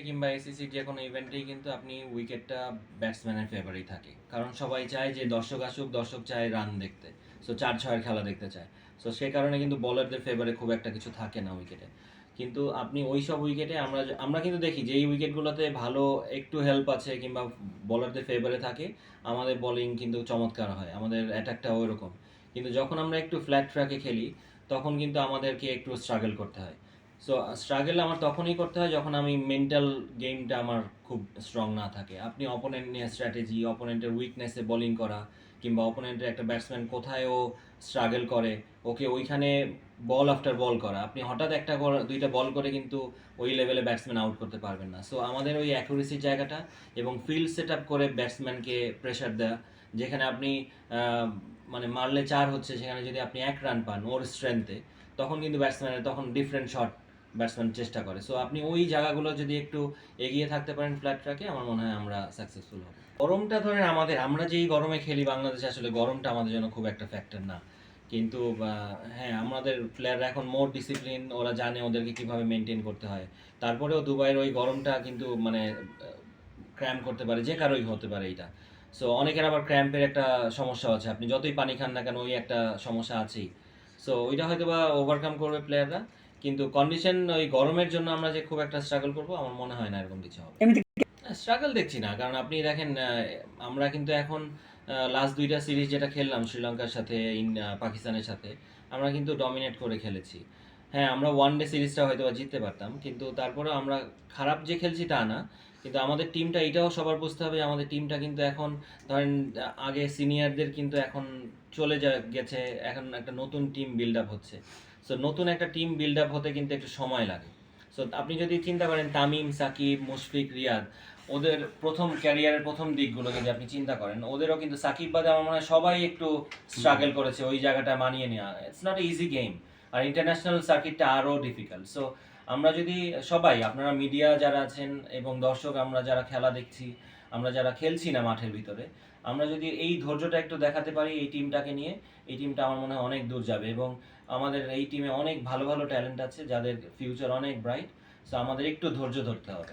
কিংবা এসিসির যে কোনো ইভেন্টেই কিন্তু আপনি উইকেটটা ব্যাটসম্যানের ফেভারেই থাকে। কারণ সবাই চায় যে দর্শক আসুক, দর্শক চায় রান দেখতে। সো চার ছয়ের খেলা দেখতে চায়। সো সে কারণে কিন্তু বলারদের ফেভারে খুব একটা কিছু থাকে না উইকেটে কিন্তু আপনি ওই সব উইকেটে আমরা আমরা কিন্তু দেখি যে এই উইকেটগুলোতে ভালো একটু হেল্প আছে কিংবা বলারদের ফেভারে থাকে, আমাদের বোলিং কিন্তু চমৎকার হয়, আমাদের অ্যাটাকটাও ওইরকম। কিন্তু যখন আমরা একটু ফ্ল্যাট ট্র্যাকে খেলি, তখন কিন্তু আমাদেরকে একটু স্ট্রাগল করতে হয়। সো স্ট্রাগল আমার তখনই করতে হয় যখন আমি মেন্টাল গেমটা আমার খুব স্ট্রং না থাকে। আপনি অপোনেন্ট নিয়ে স্ট্র্যাটেজি অপোনেন্টের উইকনেসে বোলিং করা কিংবা অপোনেন্টের একটা ব্যাটসম্যান কোথায় ও স্ট্রাগল করে, ওকে ওইখানে বল আফটার বল করা। আপনি হঠাৎ একটা দুইটা বল করে কিন্তু ওই লেভেলে ব্যাটসম্যান আউট করতে পারবেন না। সো আমাদের ওই অ্যাকুরেসির জায়গাটা এবং ফিল্ড সেট আপ করে ব্যাটসম্যানকে প্রেশার দেওয়া যেখানে আপনি মানে মারলে চার হচ্ছে, সেখানে যদি আপনি এক রান পান ওর স্ট্রেংথে তখন কিন্তু ব্যাটসম্যানের তখন ডিফারেন্ট শট ব্যাটসম্যান চেষ্টা করে। সো আপনি ওই জায়গাগুলো যদি একটু এগিয়ে থাকতে পারেন ফ্ল্যাট ট্র্যাকে আমার মনে হয় আমরা সাকসেসফুল হব। গরমটা ধরেন আমাদের, আমরা যেই গরমে খেলি বাংলাদেশে, আসলে গরমটা আমাদের জন্য খুব একটা ফ্যাক্টর না। কিন্তু হ্যাঁ আমাদের প্লেয়াররা এখন মোর ডিসিপ্লিন ওরা জানে ওদেরকে কীভাবে মেনটেন করতে হয়। তারপরেও দুবাইয়ের ওই গরমটা কিন্তু মানে ক্র্যাম্প করতে পারে, যে কারোই হতে পারে এটা সো অনেকের আবার ক্র্যাম্পের একটা সমস্যা আছে। আপনি যতই পানি খান না কেন, ওই একটা সমস্যা আছেই। সো ওইটা হয়তো বা ওভারকাম করবে প্লেয়াররা কিন্তু কন্ডিশন ওই গরমের জন্য আমরা যে খুব একটা স্ট্রাগল করব আমার মনে হয় না এরকম কিছু হবে। স্ট্রাগল দেখছি না কারণ আপনি দেখেন আমরা কিন্তু এখন লাস্ট দুইটা সিরিজ যেটা খেললাম শ্রীলঙ্কার সাথে পাকিস্তানের সাথে আমরা কিন্তু ডমিনেট করে খেলেছি। হ্যাঁ আমরা ওয়ান ডে সিরিজটা হয়তো বা জিততে পারতাম কিন্তু তারপরেও আমরা খারাপ যে খেলছি তা না কিন্তু আমাদের টিমটা এটাও সবার বুঝতে হবে আমাদের টিমটা কিন্তু এখন ধরেন আগে সিনিয়রদের কিন্তু এখন চলে যা গেছে এখন একটা নতুন টিম বিল্ড আপ হচ্ছে। সো নতুন একটা টিম বিল্ড আপ হতে কিন্তু একটু সময় লাগে। সো আপনি যদি চিন্তা করেন, তামিম, সাকিব, মুশফিক, রিয়াদ, ওদের প্রথম ক্যারিয়ারের প্রথম দিকগুলো যদি আপনি চিন্তা করেন, ওদেরও কিন্তু সাকিব বাদে আমার মনে হয় সবাই একটু স্ট্রাগল করেছে, ওই জায়গাটা মানিয়ে নেওয়া। ইটস নট ইজি গেম আর ইন্টারন্যাশনাল সার্কিটটা আরও ডিফিকাল্ট সো আমরা যদি সবাই, আপনারা মিডিয়া যারা আছেন এবং দর্শক, আমরা যারা খেলা দেখছি, আমরা যারা খেলছি না মাঠের ভিতরে, আমরা যদি এই ধৈর্যটা একটু দেখাতে পারি এই টিমটাকে নিয়ে, এই টিমটা আমার মনে হয় অনেক দূর যাবে এবং আমাদের এই টিমে অনেক ভালো ভালো ট্যালেন্ট আছে যাদের ফিউচার অনেক ব্রাইট সো আমাদের একটু ধৈর্য ধরতে হবে।